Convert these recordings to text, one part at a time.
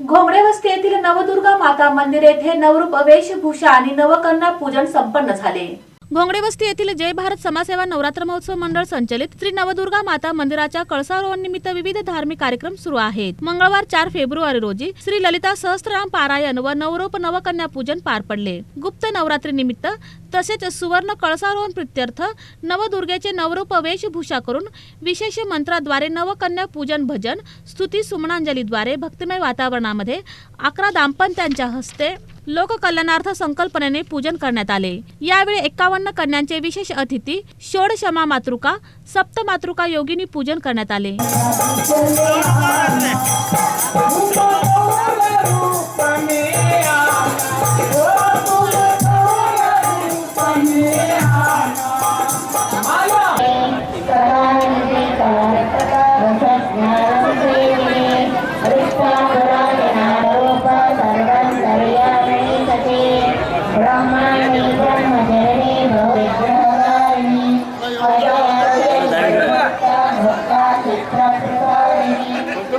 घोंगडे वस्ती येथील नवदुर्गा माता मंदिर येथे नवरूप वेशभूषा आणि नवकन्या पूजन संपन्न झाले. घोंगडेवस्ती येथील जय भारत समाजसेवा नवरात्र महोत्सव मंडळ संचलित श्री नवदुर्गा माता मंदिराच्या कळसारोहणानिमित्त विविध धार्मिक कार्यक्रम सुरू आहेत. मंगळवार चार फेब्रुवारी रोजी श्री ललिता सहस्त्रनाम पारायण व नवरूप नवकन्या पूजन पार पडले. गुप्त नवरात्री निमित्त तसेच सुवर्ण कळसारोहण प्रित्यर्थ नवदुर्गेचे नवरूप वेशभूषा करून विशेष मंत्राद्वारे नवकन्या पूजन भजन स्तुती सुमनांजलीद्वारे भक्तिमय वातावरणामध्ये अकरा दाम्पत्यांच्या हस्ते लोककल्याणार्थ संकल्पनेने पूजन करण्यात आले. यावेळी एकावन्न कन्यांचे विशेष अतिथी षोडशमा मातृका सप्त मातृका योगिनी पूजन करण्यात आले.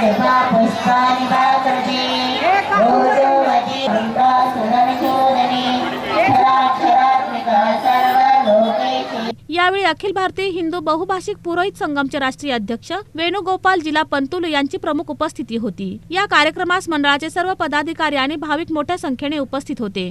पुष्पाणि वाकर्षे गङ्गा क्षराक्षरात्मिका यावेळी अखिल भारतीय हिंदू बहुभाषिक पुरोहित संगमचे राष्ट्रीय अध्यक्ष वेणुगोपाल जिला पंतुल यांची प्रमुख उपस्थिती होती. या कार्यक्रमास मंडळाचे सर्व पदाधिकारी आणि भाविक मोठ्या संख्येने उपस्थित होते.